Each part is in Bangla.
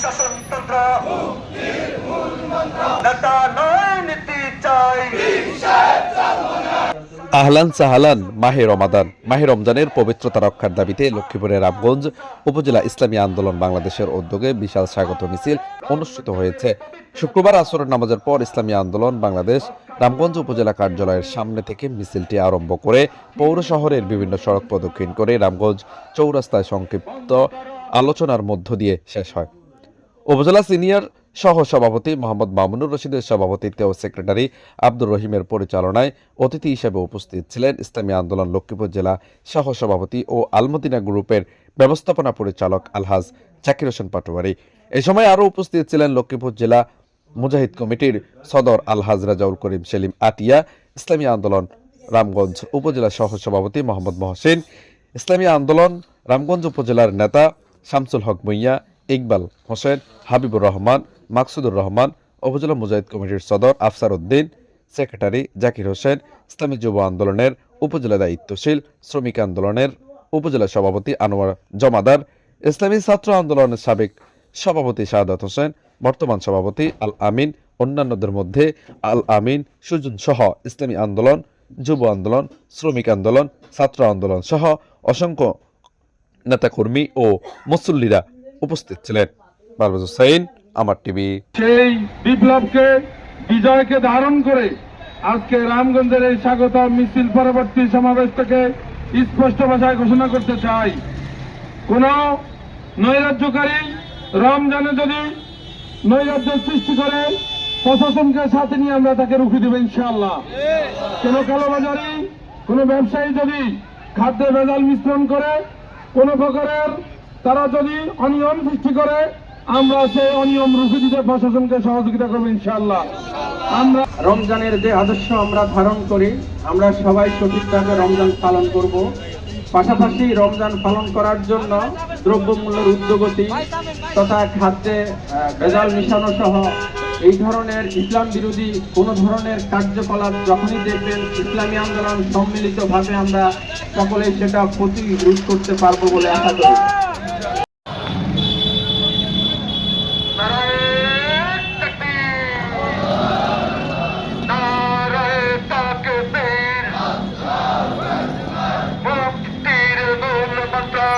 শাসনতন্ত্র আহলান সাহালান, মাহে রমাদান। মাহে রমজানের পবিত্রতা রক্ষার দাবিতে লক্ষ্মীপুরের রামগঞ্জ উপজেলা ইসলামী আন্দোলন বাংলাদেশের উদ্যোগে বিশাল স্বাগত মিছিল অনুষ্ঠিত হয়েছে। শুক্রবার আসরের নামাজের পর ইসলামী আন্দোলন বাংলাদেশ রামগঞ্জ উপজেলা কার্যালয়ের সামনে থেকে মিছিলটি আরম্ভ করে পৌর শহরের বিভিন্ন সড়ক প্রদক্ষিণ করে রামগঞ্জ চৌরাস্তায় সংক্ষিপ্ত আলোচনার মধ্য দিয়ে শেষ হয়। উপজেলা সিনিয়র সহ সভাপতি মোহাম্মদ মামুনুর রশিদের সভাপতিত্বে ও সেক্রেটারি আব্দুর রহিমের পরিচালনায় অতিথি হিসেবে উপস্থিত ছিলেন ইসলামী আন্দোলন লক্ষ্মীপুর জেলা সহ সভাপতি ও আলমদিনা গ্রুপের ব্যবস্থাপনা পরিচালক আলহাজ জাকির হোসেন পাটোয়ারি। এ সময় আরও উপস্থিত ছিলেন লক্ষ্মীপুর জেলা মুজাহিদ কমিটির সদর আলহাজ রাজাউল করিম সেলিম আতিয়া, ইসলামী আন্দোলন রামগঞ্জ উপজেলা সহ সভাপতি মোহাম্মদ মহসিন, ইসলামী আন্দোলন রামগঞ্জ উপজেলার নেতা শামসুল হক ভুইয়া ইকবাল হোসেন, হাবিবুর রহমান, মাকসুদুর রহমান উপজেলা মুজাহিদ কমিটির সদর আফসার উদ্দিন সেক্রেটারি জাকির হোসেন, ইসলামী যুব আন্দোলনের উপজেলা দায়িত্বশীল, শ্রমিক আন্দোলনের উপজেলা সভাপতি আনোয়ার জমাদার, ইসলামী ছাত্র আন্দোলনের সাবেক সভাপতি শাহাদাত হোসেন, বর্তমান সভাপতি আল আমিন, অন্যান্যদের মধ্যে আল আমিন, সুজন সহ ইসলামী আন্দোলন, যুব আন্দোলন, শ্রমিক আন্দোলন, ছাত্র আন্দোলন সহ অসংখ্য নেতাকর্মী ও মুসল্লিরা উপস্থিত ছিলেন। পারভেজ হোসাইন আমার টিভি। সেই বিপ্লবকে, বিজয়কে ধারণ করে আজকে রামগঞ্জের এই স্বাগত মিছিল পরবর্তী সমাবেশ থেকে স্পষ্ট ভাষায় ঘোষণা করতে চাই। কোন নৈরাজ্যকারী রমজানে যদি নৈরাজ্য সৃষ্টি করে, প্রশাসনকে সাথে নিয়ে আমরা তাকে রুখে দেবো ইনশাআল্লাহ। কোন কালোবাজারি, কোন ব্যবসায়ী যদি খাদ্যে ভেজাল মিশ্রণ করে, কোন প্রকারের তারা যদি অনিয়ম সৃষ্টি করে, আমরা সেই অনিয়ম রুখে দিতে প্রশাসনকে সহযোগিতা করব ইনশাআল্লাহ। আমরা রমজানের যে আদর্শ আমরা ধারণ করি, আমরা সবাই সঠিকভাবে রমজান পালন করব। পাশাপাশি রমজান পালন করার জন্য দ্রব্যমূল্যের উদ্যোগতি তথা খাদ্যে ভেজাল মিশানো সহ এই ধরনের ইসলাম বিরোধী কোনো ধরনের কার্যকলাপ যখনই দেখবেন ইসলামী আন্দোলন সম্মিলিতভাবে আমরা সকলেই সেটা প্রতিরোধ করতে পারব বলে আশা করি।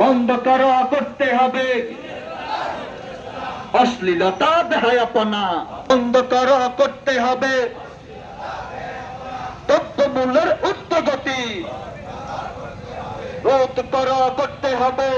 বন্ধ কর, করতে হবে। অশ্লীলতা দেহায়াপনা বন্ধ কর, করতে হবে। তত্ত্বমূল্যের উত্তগতি রোধ কর, করতে হবে।